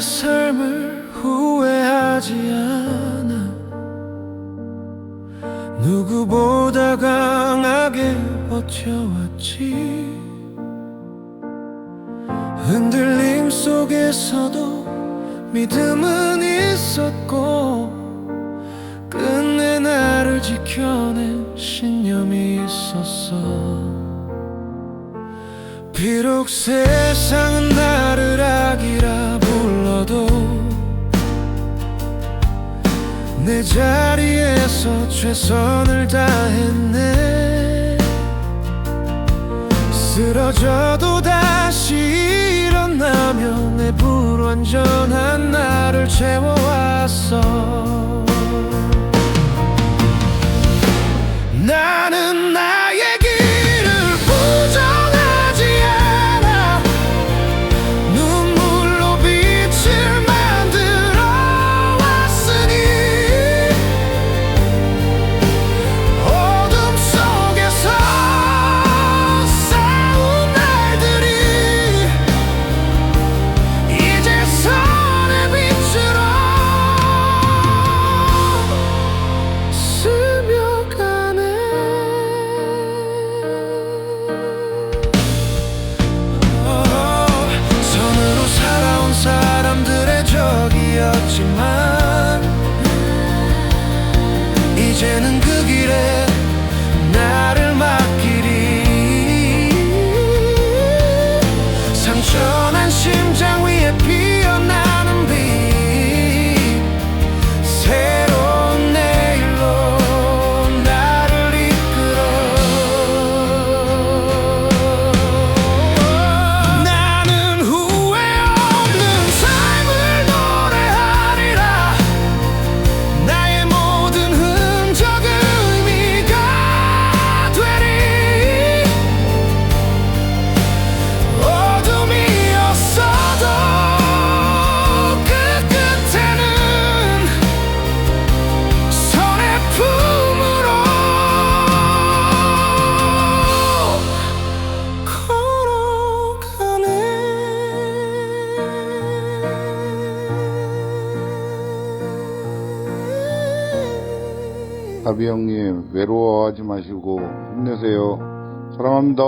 삶을 후회하지 않아. 누구보다 강하게 버텨왔지. 흔들림 속에서도 믿음은 있었고 끝내 나를 지켜낸 신념이 있었어. 비록 세상은 나를 내 자리에서 최선을 다했네. 쓰러져도 다시 일어나며 내 불완전 다비 형님 외로워하지 마시고 힘내세요. 사랑합니다.